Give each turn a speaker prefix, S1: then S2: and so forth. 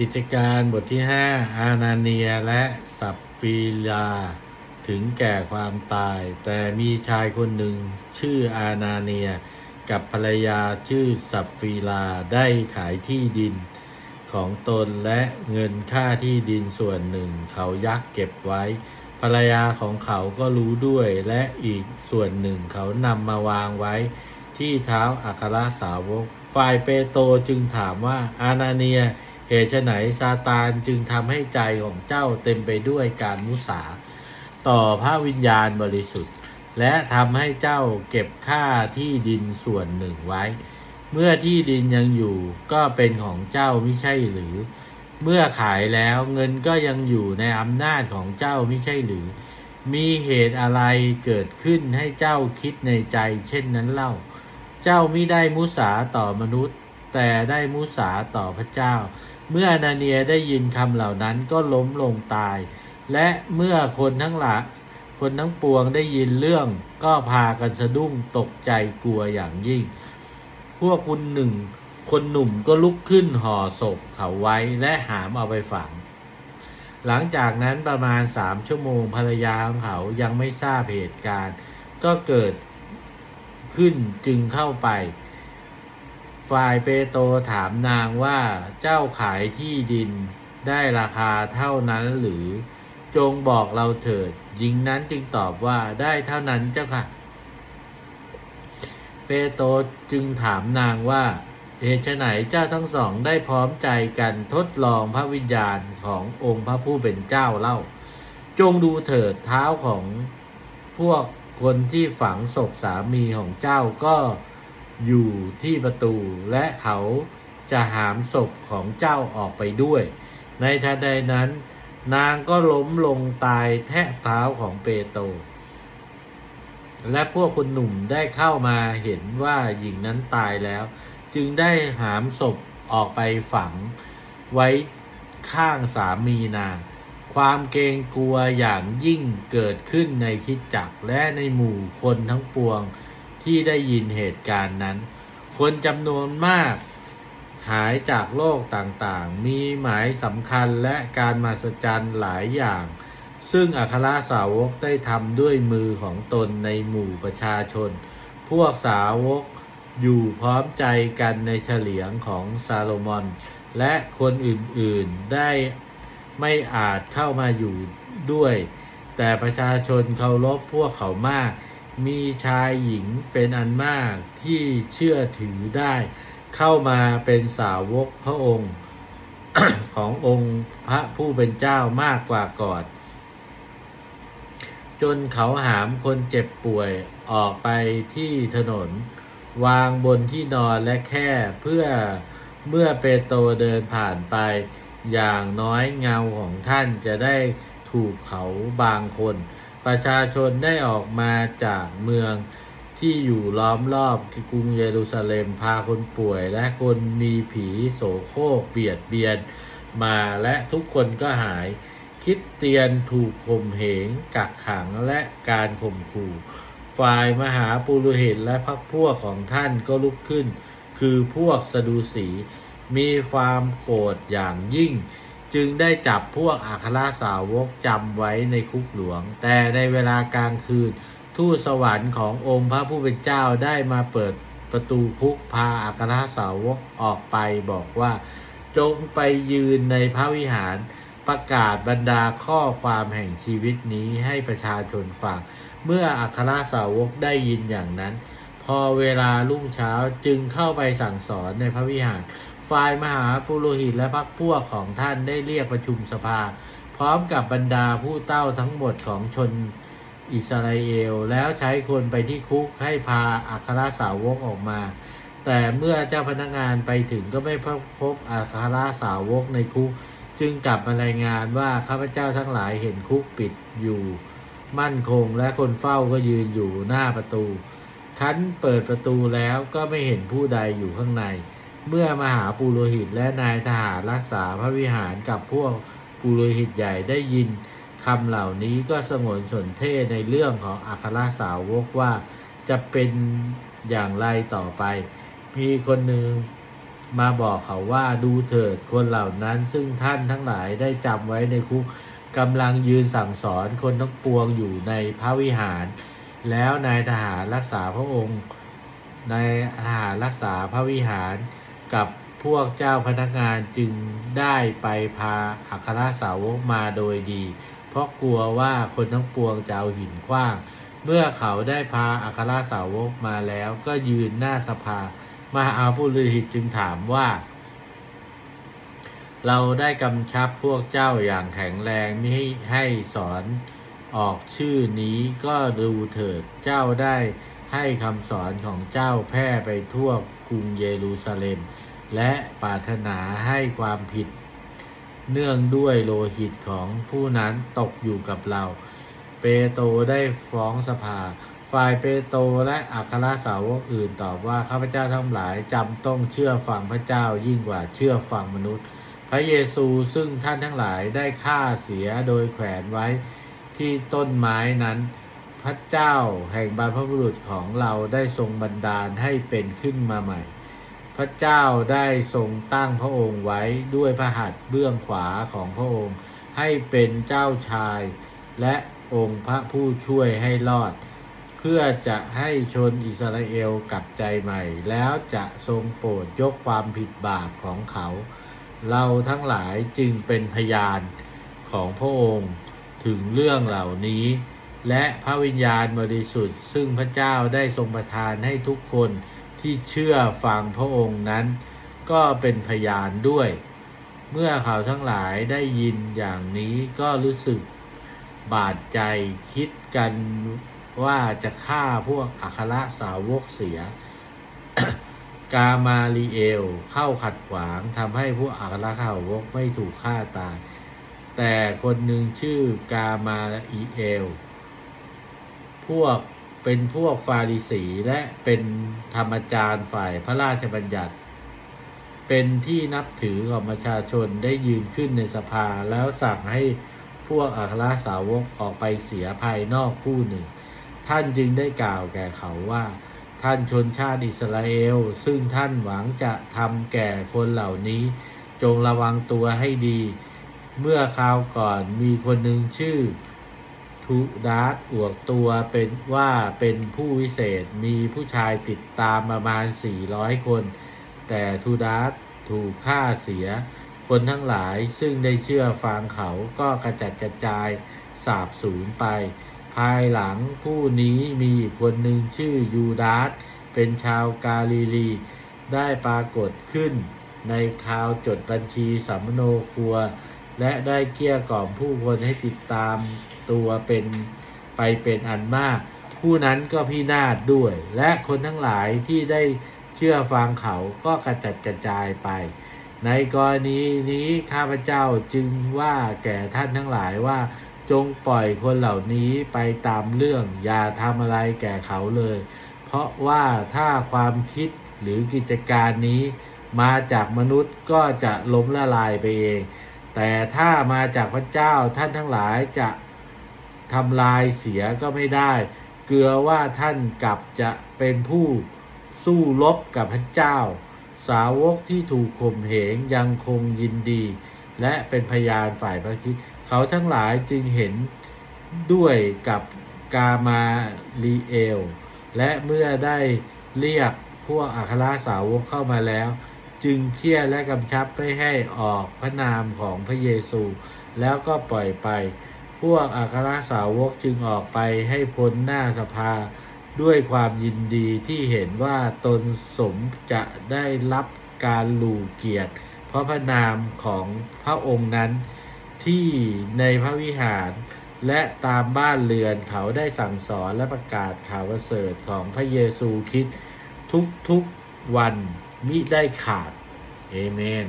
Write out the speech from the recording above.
S1: กิจการบทที่5อานาเนียและสับฟีลา ถึงแก่ความตาย แต่มีชายคนหนึ่งชื่ออานาเนีย กับภรรยาชื่อสับฟีลาได้ขายที่ดินของตนและเงินค่าที่ดินส่วนหนึ่งเขายักเก็บไว้ ภรรยาของเขาก็รู้ด้วยและอีกส่วนหนึ่งเขานำมาวางไว้ ที่เท้าอัครสาวก ฝ่ายเปโตจึงถามว่าอานาเนีย เหตุไฉนซาตานจึงทำให้ใจของเจ้าเต็มไปด้วยการมุสา ต่อพระวิญญาณบริสุทธิ์ และทำให้เจ้าเก็บค่าที่ดินส่วนหนึ่งไว้ เมื่อที่ดินยังอยู่ก็เป็นของเจ้าไม่ใช่หรือ เมื่อขายแล้วเงินก็ยังอยู่ในอำนาจของเจ้าไม่ใช่หรือ มีเหตุอะไรเกิดขึ้นให้เจ้าคิดในใจเช่นนั้นเล่า เจ้าไม่ได้มุสาต่อมนุษย์ แต่ได้มุสาต่อพระเจ้า เมื่อนาเนียได้ยินคำเหล่านั้นก็ล้มลงตาย และเมื่อคนทั้งหลายคนทั้งปวงได้ยินเรื่องก็พากันสะดุ้งตกใจกลัวอย่างยิ่ง พวกคุณหนึ่ง คนหนุ่มก็ลุกขึ้นห่อศพเขาไว้และหามเอาไปฝัง หลังจากนั้นประมาณสามชั่วโมงภรรยาของเขายังไม่ทราบเหตุการณ์ ก็เกิดขึ้นจึงเข้าไป ฝ่ายเปโตรถามนางว่าเจ้าขายที่ดินได้ราคาเท่านั้นหรือจงบอกเราเถิดหญิงนั้นจึงตอบว่าได้เท่านั้นเจ้าค่ะ เปโตรจึงถามนางว่าเหตุไฉนเจ้าทั้งสองได้พร้อมใจกันทดลองพระวิญญาณขององค์พระผู้เป็นเจ้าเล่า จงดูเถิดเท้าของพวกคนที่ฝังศพสามีของเจ้าก็ อยู่ที่ประตูและเขาจะหามศพของเจ้าออกไปด้วย ในทันใดนั้น นางก็ล้มลงตายแทะเท้าของเปโตรและพวกคนหนุ่มได้เข้ามาเห็นว่าหญิงนั้นตายแล้ว จึงได้หามศพออกไปฝังไว้ข้างสามีนาง ความเกรงกลัวอย่างยิ่งเกิดขึ้นในคิดจักและในหมู่คนทั้งปวง ที่ได้ยินเหตุการณ์นั้น คนจำนวนมาก หายจากโลกต่างๆ มีหมายสำคัญและการมหัศจรรย์หลายอย่าง ซึ่งอัครสาวกได้ทำด้วยมือของตนในหมู่ประชาชน พวกสาวกอยู่พร้อมใจกันในเฉลียงของซาโลมอน และคนอื่นๆได้ไม่อาจเข้ามาอยู่ด้วย แต่ประชาชนเคารพพวกเขามาก มีชายหญิงเป็นอันมากที่เชื่อถือได้ เข้ามาเป็นสาวกพระองค์ขององค์พระผู้เป็นเจ้ามากกว่าก่อน จนเขาหามคนเจ็บป่วยออกไปที่ถนน วางบนที่นอนและแค่เพื่อเมื่อเปโตรเดินผ่านไปอย่างน้อยเงาของท่านจะได้ถูกเขาบางคน ประชาชนได้ออกมาจากเมืองที่อยู่ล้อมรอบกรุงเยรูซาเล็มพาคนป่วย และคนมีผีโสโครกเบียดเบียนมาและทุกคนก็หาย คิดเตียนถูกข่มเหง กักขังและการข่มขู่ ฝ่ายมหาปุโรหิตและพรรคพวกของท่านก็ลุกขึ้น คือพวกสะดูสี มีความโกรธอย่างยิ่ง จึงได้จับพวกอัครสาวกจำไว้ในคุกหลวง แต่ในเวลากลางคืน ทูตสวรรค์ขององค์พระผู้เป็นเจ้าได้มาเปิดประตูคุกพาอัครสาวกออกไปบอกว่า จงไปยืนในพระวิหารประกาศบรรดาข้อความแห่งชีวิตนี้ให้ประชาชนฟัง เมื่ออัครสาวกได้ยินอย่างนั้น พอเวลารุ่งเช้าจึงเข้าไปสั่งสอนในพระวิหาร ฝ่ายมหาปุโรหิตและพรรคพวกของท่านได้เรียกประชุมสภา พร้อมกับบรรดาผู้เต้าทั้งหมดของชนอิสราเอล แล้วใช้คนไปที่คุกให้พาอัครสาวกออกมา แต่เมื่อเจ้าพนักงานไปถึงก็ไม่พบอัครสาวกในคุก จึงกลับมารายงานว่าข้าพเจ้าทั้งหลายเห็นคุกปิดอยู่ มั่นคงและคนเฝ้าก็ยืนอยู่หน้าประตูคันเปิดประตูแล้วก็ไม่เห็นผู้ใดอยู่ข้างใน เมื่อมหาปุโรหิตและนายทหารรักษาพระวิหารกับพวกปุโรหิตใหญ่ได้ยินคำเหล่านี้ก็สงวนสนเทศในเรื่องของอัครสาวกว่าจะเป็นอย่างไรต่อไป มีคนหนึ่งมาบอกเขาว่าดูเถิดคนเหล่านั้นซึ่งท่านทั้งหลายได้จำไว้ในคุกกำลังยืนสั่งสอนคนทั้งปวงอยู่ในพระวิหาร แล้วนายทหารรักษาพระองค์นายทหารรักษาพระวิหาร กับพวกเจ้าพนักงานจึงได้ไปพาอัครสาวกมาโดยดี เพราะกลัวว่าคนทั้งปวงจะเอาหินขว้าง เมื่อเขาได้พาอัครสาวกมาแล้วก็ยืนหน้าสภามหาผู้ฤหิตจึงถามว่า เราได้กำชับพวกเจ้าอย่างแข็งแรงไม่ให้ให้สอนออกชื่อนี้ก็ดูเถิดเจ้าได้ ให้คำสอนของเจ้าแพร่ไปทั่วกรุงเยรูซาเล็ม และปรารถนาให้ความผิด เนื่องด้วยโลหิตของผู้นั้นตกอยู่กับเรา เปโตได้ฟ้องสภา ฝ่ายเปโตและอัครสาวกอื่นตอบว่าข้าพเจ้าทั้งหลายจำต้องเชื่อฟังพระเจ้ายิ่งกว่าเชื่อฟังมนุษย์ พระเยซูซึ่งท่านทั้งหลายได้ฆ่าเสียโดยแขวนไว้ที่ต้นไม้นั้น ระเจ้าแห่งบรรพบุรุษของเราได้ทรงบันดาลให้เป็นขึ้นมาใหม่ พระเจ้าได้ทรงตั้งพระองค์ไว้ด้วยพระหัตถ์เบื้องขวาของพระองค์ ให้เป็นเจ้าชาย และองค์พระผู้ช่วยให้รอด เพื่อจะให้ชนอิสราเอลกลับใจใหม่ แล้วจะทรงโปรดยกความผิดบาปของเขา เราทั้งหลายจึงเป็นพยานของพระองค์ถึงเรื่องเหล่านี้ และพระวิญญาณบริสุทธิ์ ซึ่งพระเจ้าได้ทรงประทานให้ทุกคนที่เชื่อฟังพระองค์นั้น ก็เป็นพยานด้วย เมื่อเขาทั้งหลายได้ยินอย่างนี้ก็รู้สึกบาดใจคิดกันว่าจะฆ่าพวกอัครสาวกเสีย กามาลีเอลเข้าขัดขวางทำให้พวกอัครสาวกไม่ถูกฆ่าตาย แต่คนหนึ่งชื่อกามาลีเอล พวกเป็นพวกฟาริสีและเป็นธรรมจารย์ฝ่ายพระราชบัญญัติ เป็นที่นับถือของประชาชนได้ยืนขึ้นในสภาแล้วสั่งให้พวกอัครสาวกออกไปเสียภายนอกคู่หนึ่ง ท่านจึงได้กล่าวแก่เขาว่า ท่านชนชาติอิสราเอล ซึ่งท่านหวังจะทำแก่คนเหล่านี้ จงระวังตัวให้ดี เมื่อคราวก่อนมีคนหนึ่งชื่อ ทูดาสอวกตัวเป็นว่าเป็นผู้วิเศษมีผู้ชายติดตามประมาณ 400 คน แต่ทูดาสถูกฆ่าเสีย คนทั้งหลายซึ่งได้เชื่อฟังเขาก็กระจัดกระจายสาบสูญไป ภายหลังผู้นี้มีคนหนึ่งชื่อยูดาสเป็นชาวกาลิลี ได้ปรากฏขึ้นในคราวจดบัญชีสัมมโนครัว และได้เกลี้ยกล่อมผู้คนให้ติดตามตัวเป็นไปเป็นอันมาก ผู้นั้นก็พินาศด้วย และคนทั้งหลายที่ได้เชื่อฟังเขาก็กระจัดกระจายไป ในกรณีนี้ข้าพเจ้าจึงว่าแก่ท่านทั้งหลายว่าจงปล่อยคนเหล่านี้ไปตามเรื่อง อย่าทำอะไรแก่เขาเลย เพราะว่าถ้าความคิดหรือกิจการนี้มาจากมนุษย์ก็จะล้มละลายไปเอง แต่ถ้ามาจากพระเจ้าท่านทั้งหลายจะทำลายเสียก็ไม่ได้ เกลือว่าท่านกลับจะเป็นผู้สู้รบกับพระเจ้า สาวกที่ถูกข่มเหงยังคงยินดี และเป็นพยานฝ่ายพระคิดเขาทั้งหลายจึงเห็นด้วยกับกามาลีเอล และเมื่อได้เรียกพวกอัครสาวกเข้ามาแล้ว จึงเคี่ยและกำชับไม่ให้ออกพระนามของพระเยซู แล้วก็ปล่อยไป พวกอัครสาวกจึงออกไปให้พ้นหน้าสภาด้วยความยินดีที่เห็นว่าตนสมจะได้รับการหลูเกียรติ เพราะพระนามของพระองค์นั้นที่ในพระวิหาร และตามบ้านเรือนเขาได้สั่งสอนและประกาศข่าวประเสริฐของพระเยซูคริดทุกๆวัน มิได้ขาดเอเมน